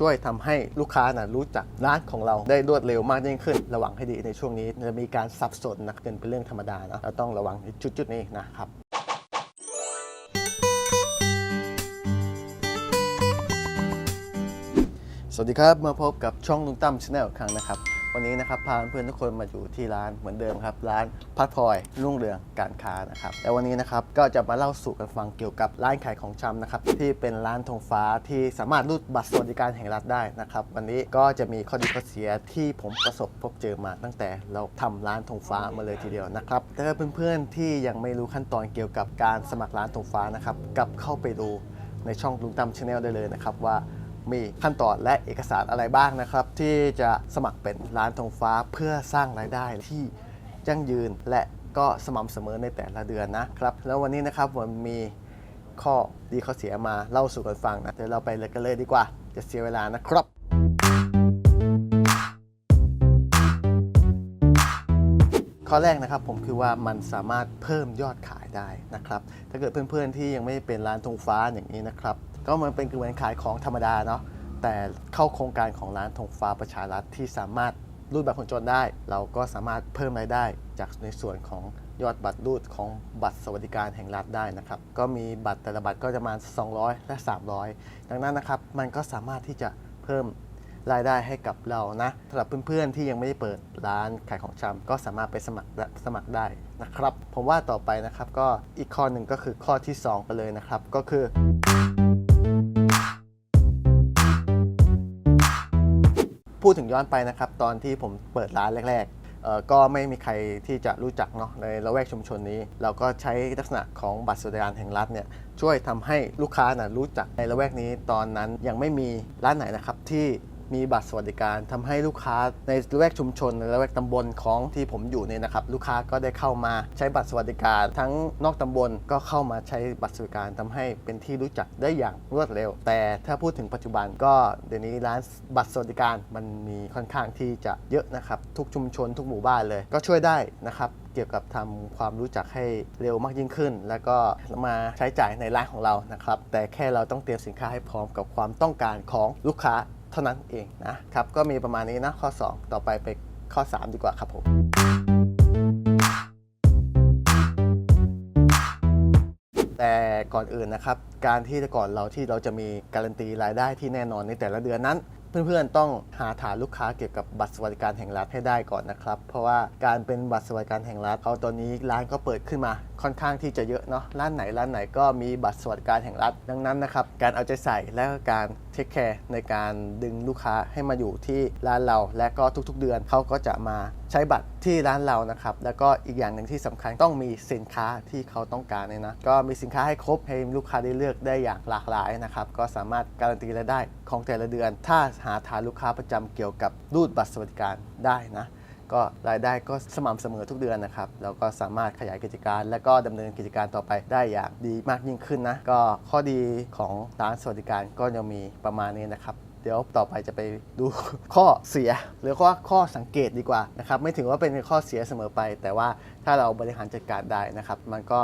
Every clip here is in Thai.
ช่วยทำให้ลูกค้านะรู้จักร้านของเราได้รวดเร็วมากยิ่งขึ้น ระวังให้ดีในช่วงนี้จะมีการสับสนนะเป็นเป็นเรื่องธรรมดานะเราต้องระวังในจุดๆนี้นะครับสวัสดีครับ มาพบกับช่องลุงตั้มชาแนลอีกครั้งนะครับ วันนี้นะครับพาเพื่อนทุกคนมาอยู่ที่ร้านเหมือนเดิมครับ ร้านพัดพลอยรุ่งเรืองการค้านะครับแล้ววันนี้นะครับก็จะมาเล่าสู่กันฟังเกี่ยวกับร้านขายของชำนะครับที่เป็นร้านธงฟ้าที่สามารถรูดบัตรสวัสดิการแห่งรัฐได้นะครับวันนี้ก็จะมีข้อดีข้อเสียที่ผมประสบพบเจอมาตั้งแต่เราทำร้านธงฟ้ามาเลยทีเดียวนะครับแต่ถ้าเพื่อนๆที่ยังไม่รู้ขั้นตอนเกี่ยวกับการสมัครร้านธงฟ้านะครับกลับเข้าไปดูในช่องลุงตั้มชาแนลได้เลยนะครับว่า มีขั้นตอนและเอกสารอะไรบ้างนะครับ ที่จะสมัครเป็นร้านธงฟ้าเพื่อสร้างรายได้ที่ยั่งยืนและก็สม่ำเสมอในแต่ละเดือนนะครับ แล้ววันนี้นะครับผมมีข้อดีข้อเสียมาเล่าสู่กันฟังนะเดี๋ยวเราไปเลยกันเลยดีกว่า จะเสียเวลานะครับข้อแรกนะครับผมคือว่ามันสามารถเพิ่มยอดขายได้นะครับ ถ้าเกิดเพื่อนๆที่ยังไม่เป็นร้านธงฟ้าอย่างนี้นะครับ ก็มันเป็นคือการขายของธรรมดาเนาะแต่เข้าโครงการของร้านธงฟ้าประชารัฐที่สามารถรูดบัตรคนจนได้ เราก็สามารถเพิ่มรายได้ จากในส่วนของยอดบัตรรูดของบัตรสวัสดิการแห่งรัฐได้นะครับ ก็มีบัตรแต่ละบัตรก็จะประมาณ200 และ 300 ดังนั้นนะครับ มันก็สามารถที่จะเพิ่มรายได้ให้กับเรานะสำหรับเพื่อนๆที่ยังไม่ได้เปิดร้านขายของชำก็สามารถไปสมัครสมัครได้นะครับ ผมว่าต่อไปนะครับก็อีกข้อหนึ่งก็คือข้อที่ 2 ไปเลยนะครับ ก็คือ พูดถึงย้อนไปนะครับ ตอนที่ผมเปิดร้านแรกๆก็ไม่มีใครที่จะรู้จักเนาะในละแวกชุมชนนี้ เราก็ใช้ลักษณะของบัตรสวัสดิการแห่งรัฐเนี่ยช่วยทำให้ลูกค้านะรู้จักในละแวกนี้ ตอนนั้นยังไม่มีร้านไหนนะครับที่ มีบัตรสวัสดิการทำให้ลูกค้าในละแวกชุมชนในละแวกตำบลของที่ผมอยู่เนี่ยนะครับลูกค้าก็ได้เข้ามาใช้บัตรสวัสดิการ ทั้งนอกตำบลก็เข้ามาใช้บัตรสวัสดิการทำให้เป็นที่รู้จักได้อย่างรวดเร็ว แต่ถ้าพูดถึงปัจจุบันก็เดี๋ยวนี้ร้านบัตรสวัสดิการมันมีค่อนข้างที่จะเยอะนะครับทุกชุมชนทุกหมู่บ้านเลย ก็ช่วยได้นะครับเกี่ยวกับทำความรู้จักให้เร็วมากยิ่งขึ้น แล้วก็มาใช้จ่ายในร้านของเรานะครับ แต่แค่เราต้องเตรียมสินค้าให้พร้อมกับความต้องการของลูกค้า เท่านั้นเองนะครับ ก็มีประมาณนี้นะข้อ 2 ต่อไปไปข้อ 3 ดีกว่าครับผมแต่ก่อนอื่นนะครับ การที่แต่ก่อนเราที่เราจะมีการันตีรายได้ที่แน่นอนในแต่ละเดือนนั้น เพื่อนๆต้องหาฐานลูกค้าเกี่ยวกับบัตรสวัสดิการแห่งรัฐให้ได้ก่อนนะครับ เพราะว่าการเป็นบัตรสวัสดิการแห่งรัฐเขาตอนนี้ร้านก็เปิดขึ้นมา ค่อนข้างที่จะเยอะเนาะร้านไหนร้านไหนก็มีบัตรสวัสดิการแห่งรัฐดังนั้นนะครับการเอาใจใส่และการเทคแคร์ในการดึงลูกค้าให้มาอยู่ที่ร้านเรา และก็ทุกๆเดือนเขาก็จะมาใช้บัตรที่ร้านเรานะครับแล้วก็อีกอย่างหนึ่งที่สำคัญต้องมีสินค้าที่เขาต้องการเนี่ยนะก็มีสินค้าให้ครบให้ลูกค้าได้เลือกได้อย่างหลากหลายนะครับก็สามารถการันตีรายได้ของแต่ละเดือน ถ้าหาฐานลูกค้าประจำเกี่ยวกับรูดบัตรสวัสดิการได้นะ ก็รายได้ก็สม่ำเสมอทุกเดือนนะครับแล้วก็สามารถขยายกิจการ และก็ดำเนินกิจการต่อไปได้อย่างดีมากยิ่งขึ้นนะก็ข้อดีของร้านสวัสดิการก็ยังมีประมาณนี้นะครับ เดี๋ยวต่อไปจะไปดู ข้อเสีย หรือว่าข้อสังเกตดีกว่านะครับไม่ถึงว่าเป็นข้อเสียเสมอไป แต่ว่าถ้าเราบริหารจัดการได้นะครับ มันก็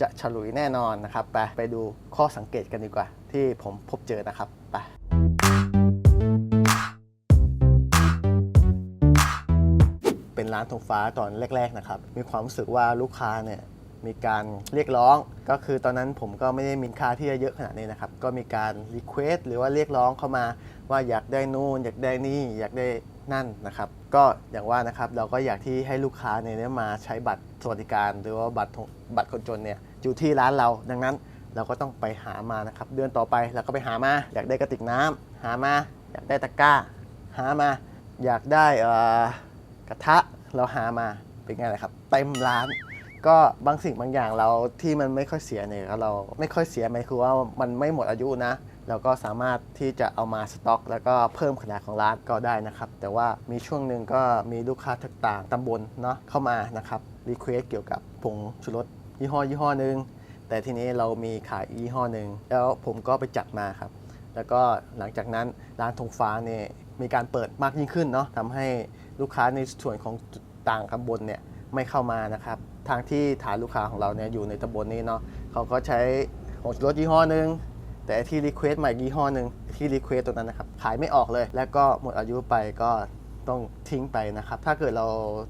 จะฉลุยแน่นอนนะครับไปไปดูข้อสังเกตกันดีกว่า ที่ผมพบเจอนะครับไป ร้านธงฟ้าตอนแรก ๆนะครับ มีความรู้สึกว่าลูกค้าเนี่ยมีการเรียกร้อง ก็คือตอนนั้นผมก็ไม่ได้มีค่าที่จะเยอะขนาดนี้นะครับ ก็มีการรีเควสหรือว่าเรียกร้องเข้ามาว่าอยากได้นู่น อยากได้นี่อยากได้นั่นนะครับ ก็อย่างว่านะครับเราก็อยากที่ให้ลูกค้าเนี่ยได้มาใช้บัตรสวัสดิการหรือว่าบัตรบัตรคนจนเนี่ยอยู่ที่ร้านเราดังนั้นเราก็ต้องไปหามานะครับ เดือนต่อไปเราก็ไปหามาอยากได้กระติกน้ำหามา อยากได้ตะกร้า หามา อยากได้กระทะ เราหามาเป็นไงล่ะครับเต็มร้าน ก็บางสิ่งบางอย่างเราที่มันไม่ค่อยเสียเนี่ยเราไม่ค่อยเสียหมายคือว่ามันไม่หมดอายุนะเราก็สามารถที่จะเอามาสต็อก แล้วก็เพิ่มขนาดของร้านก็ได้นะครับ แต่ว่ามีช่วงหนึ่งก็มีลูกค้าต่างๆตำบลเนาะเข้ามานะครับรีเควสเกี่ยวกับผงชูรสยี่ห้อยี่ห้อหนึ่งแต่ทีนี้เรามีขายยี่ห้อหนึ่งแล้วผมก็ไปจัดมาครับ แล้วก็หลังจากนั้นร้านธงฟ้าเนี่ยมีการเปิดมากยิ่งขึ้นเนาะทำให้ ลูกค้าในส่วนของต่างตำบลเนี่ยไม่เข้ามานะครับ ทางที่ฐานลูกค้าของเราเนี่ยอยู่ในตำบลนี้เนาะเขาก็ใช้ของรถยี่ห้อหนึ่งแต่ที่รีเควสใหม่ยี่ห้อหนึ่งที่รีเควสตัวนั้นนะครับขายไม่ออกเลย แล้วก็หมดอายุไปก็ต้องทิ้งไปนะครับ ถ้าเกิดเรา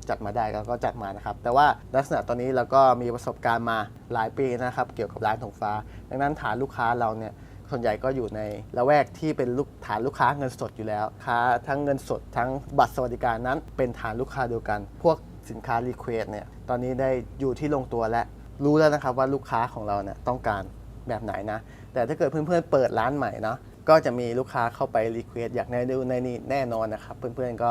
จัดมาได้เราก็จัดมานะครับ แต่ว่าลักษณะตอนนี้เราก็มีประสบการณ์มาหลายปีนะครับ เกี่ยวกับร้านธงฟ้า ดังนั้นฐานลูกค้าเราเนี่ย ส่วนใหญ่ก็อยู่ในละแวกที่เป็นลูกฐานลูกค้าเงินสดอยู่แล้ว ค้าทั้งเงินสดทั้งบัตรสวัสดิการนั้น เป็นฐานลูกค้าเดียวกัน พวกสินค้ารีเควสเนี่ยตอนนี้ได้อยู่ที่ลงตัวและรู้แล้วนะครับว่าลูกค้าของเราเนี่ยต้องการแบบไหนนะ แต่ถ้าเกิดเพื่อนๆเปิดร้านใหม่เนาะก็จะมีลูกค้าเข้าไปรีเควสอยากในดูในนี้แน่นอนนะครับ เพื่อนๆก็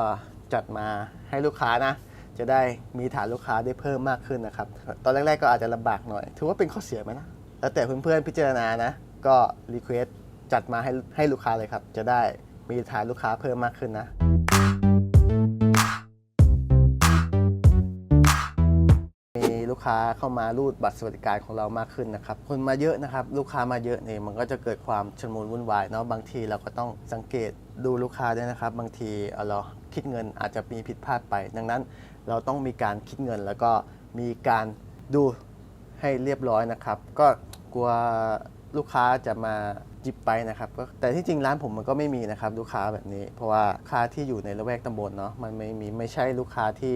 จัดมาให้ลูกค้านะ จะได้มีฐานลูกค้าได้เพิ่มมากขึ้นนะครับ ตอนแรกๆก็อาจจะลำบากหน่อย ถือว่าเป็นข้อเสียไหมนะแล้วแต่เพื่อนๆพิจารณานะ ก็รีเควสจัดมาให้ให้ลูกค้าเลยครับ จะได้มีฐานลูกค้าเพิ่มมากขึ้นนะ มีลูกค้าเข้ามารูดบัตรสวัสดิการของเรามากขึ้นนะครับ คนมาเยอะนะครับ ลูกค้ามาเยอะเนี่ยมันก็จะเกิดความชนมุนวุ่นวายเนาะบางทีเราก็ต้องสังเกตดูลูกค้าด้วยนะครับ บางทีเราคิดเงินอาจจะมีผิดพลาดไป ดังนั้นเราต้องมีการคิดเงินแล้วก็มีการดูให้เรียบร้อยนะครับ ก็กลัว ลูกค้าจะมาจิบไปนะครับก็แต่ที่จริงร้านผมมันก็ไม่มีนะครับลูกค้าแบบนี้ เพราะว่าลูกค้าที่อยู่ในละแวกตำบลเนาะมันไม่มีไม่ใช่ลูกค้าที่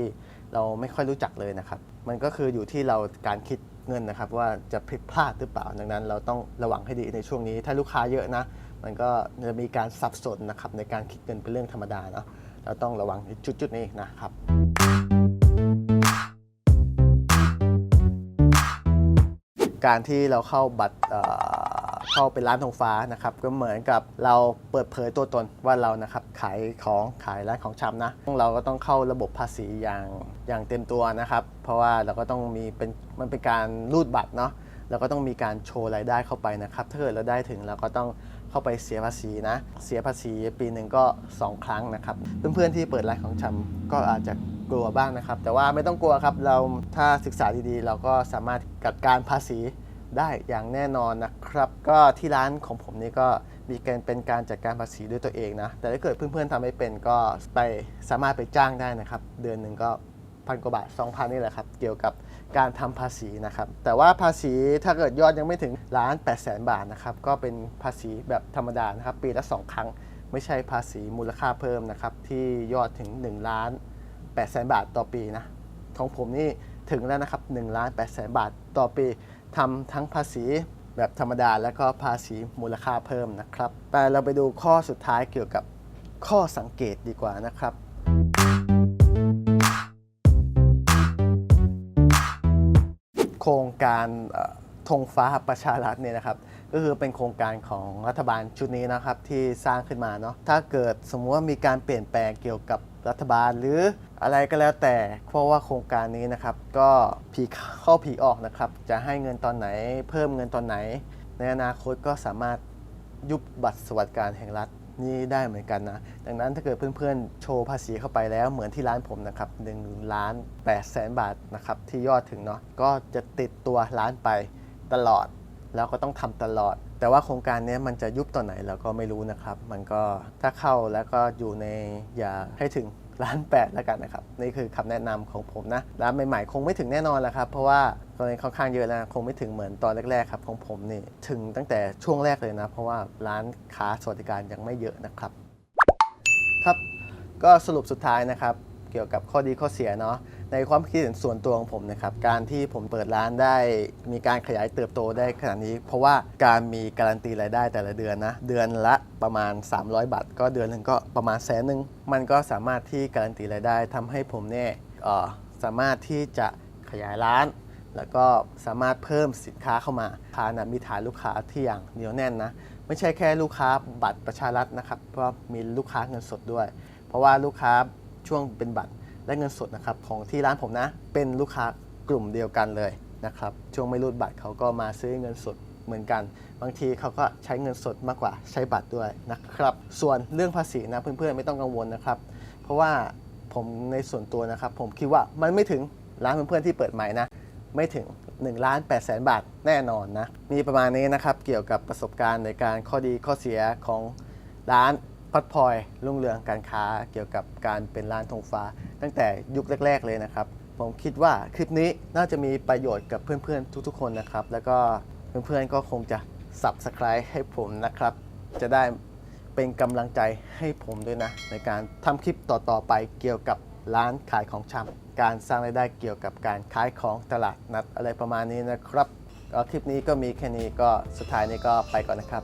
เราไม่ค่อยรู้จักเลยนะครับ มันก็คืออยู่ที่เราการคิดเงินนะครับ ว่าจะผิดพลาดหรือเปล่าดังนั้น เราต้องระวังให้ดีในช่วงนี้ ถ้าลูกค้าเยอะนะ มันก็จะมีการสับสนนะครับในการคิดเงินเป็นเรื่องธรรมดาเนาะเราต้องระวังในจุดนี้นะครับการที่เราเข้าบัตร เข้าเป็นร้านทงฟ้านะครับก็เหมือนกับเราเปิดเผยตัวตนว่าเรานะครับขายของขายร้านของชำนะเราก็ต้องเข้าระบบภาษีอย่างอย่างเต็มตัวนะครับ เพราะว่าเราก็ต้องมีเป็นมันเป็นการรูดบัตรเนาะเราก็ต้องมีการโชว์รายได้เข้าไปนะครับถ้าเกิดเราได้ถึงเราก็ต้องเข้าไปเสียภาษีนะ เสียภาษีปีหนึ่งก็ 2 ครั้งนะครับ เพื่อนๆที่เปิดร้านของชำก็อาจจะกลัวบ้างนะครับ แต่ว่าไม่ต้องกลัวครับเราถ้าศึกษาดีๆ เราก็สามารถจัดการภาษี ได้อย่างแน่นอนนะครับ ก็ที่ร้านของผมนี่ก็มีการเป็นการจัดการภาษีด้วยตัวเองนะ แต่ถ้าเกิดเพื่อนๆทำไม่เป็นก็ไปสามารถไปจ้างได้นะครับ เดือนหนึ่งก็พันกว่าบาท 2,000 นี่แหละครับ เกี่ยวกับการทำภาษีนะครับ แต่ว่าภาษีถ้าเกิดยอดยังไม่ถึงล้าน8แสนบาทนะครับ ก็เป็นภาษีแบบธรรมดานะครับ ปีละ 2 ครั้ง ไม่ใช่ภาษีมูลค่าเพิ่มนะครับ ที่ยอดถึง1ล้าน8แสนบาทต่อปีนะ ของผมนี่ถึงแล้วนะครับ1ล้าน8แสนบาทต่อปี ทำทั้งภาษีแบบธรรมดาและก็ภาษีมูลค่าเพิ่มนะครับ แต่เราไปดูข้อสุดท้ายเกี่ยวกับข้อสังเกตดีกว่านะครับ โครงการธงฟ้าประชารัฐเนี่ยนะครับ ก็คือเป็นโครงการของรัฐบาลชุดนี้นะครับที่สร้างขึ้นมาเนาะถ้าเกิดสมมติว่ามีการเปลี่ยนแปลงเกี่ยวกับรัฐบาลหรือ อะไรก็แล้วแต่เพราะว่าโครงการนี้นะครับ ก็ผีเข้าผีออกนะครับ จะให้เงินตอนไหน เพิ่มเงินตอนไหน ในอนาคตก็สามารถยุบบัตรสวัสดิการแห่งรัฐนี่ได้เหมือนกันนะ ดังนั้นถ้าเกิดเพื่อนๆ โชว์ภาษีเข้าไปแล้วเหมือนที่ร้านผมนะครับ1ล้าน8แสนบาทนะครับที่ยอดถึงเนาะก็จะติดตัวร้านไปตลอด แล้วก็ต้องทำตลอด แต่ว่าโครงการนี้มันจะยุบตอนไหนเราก็ไม่รู้นะครับ มันก็ถ้าเข้าแล้วก็อยู่ในอย่าให้ถึง ล้านแปดแล้วกันนะครับ นี่คือคำแนะนำของผมนะ ร้านใหม่ๆคงไม่ถึงแน่นอนแหละครับ เพราะว่าตอนนี้ค่อนข้างเยอะแล้วคงไม่ถึงเหมือนตอนแรกๆครับของผมนี่ถึงตั้งแต่ช่วงแรกเลยนะ เพราะว่าร้านค้าสวัสดิการยังไม่เยอะนะครับ ครับ ก็สรุปสุดท้ายนะครับ เกี่ยวกับข้อดีข้อเสียเนาะ ในความคิดเห็นส่วนตัวของผมนะครับการที่ผมเปิดร้านได้มีการขยายเติบโตได้ขนาดนี้ เพราะว่าการมีการันตีรายได้แต่ละเดือนนะเดือนละประมาณ 300 บาท ก็เดือนหนึ่งก็ประมาณแสนหนึ่งมันก็สามารถที่การันตีรายได้ทำให้ผมเนี่ยสามารถที่จะขยายร้าน แล้วก็สามารถเพิ่มสินค้าเข้ามาทานนะมีฐานลูกค้าที่อย่างเหนียวแน่นนะไม่ใช่แค่ลูกค้าบัตรประชารัฐนะครับเพราะมีลูกค้าเงินสดด้วย เพราะว่าลูกค้าช่วงเป็นบัตร และเงินสดนะครับของที่ร้านผมนะ เป็นลูกค้ากลุ่มเดียวกันเลยนะครับช่วงไม่รูดบัตรเขาก็มาซื้อเงินสดเหมือนกัน บางทีเขาก็ใช้เงินสดมากกว่าใช้บัตรด้วยนะครับ ส่วนเรื่องภาษีนะเพื่อนๆไม่ต้องกังวลนะครับ เพราะว่าผมในส่วนตัวนะครับ ผมคิดว่ามันไม่ถึงร้านเพื่อนๆที่เปิดใหม่นะไม่ถึง1ล้าน8แสนบาทแน่นอนนะ มีประมาณนี้นะครับ เกี่ยวกับประสบการณ์ในการข้อดีข้อเสียของร้านพัดพลอยรุ่งเรืองการค้า เกี่ยวกับการเป็นร้านธงฟ้า ตั้งแต่ยุคแรก ๆเลยนะครับ ผมคิดว่าคลิปนี้น่าจะมีประโยชน์กับเพื่อนๆ ทุกๆ คนนะครับ แล้วก็เพื่อนๆก็คงจะ Subscribe ให้ผมนะครับ จะได้เป็นกำลังใจให้ผมด้วยนะ ในการทำคลิปต่อๆไปเกี่ยวกับร้านขายของชำการสร้างรายได้เกี่ยวกับการขายของตลาดนัดอะไรประมาณนี้นะครับก็คลิปนี้ก็มีแค่นี้ก็สุดท้ายนี้ก็ไปก่อนนะครับ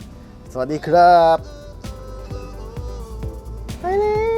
สวัสดีครับ ไปเลย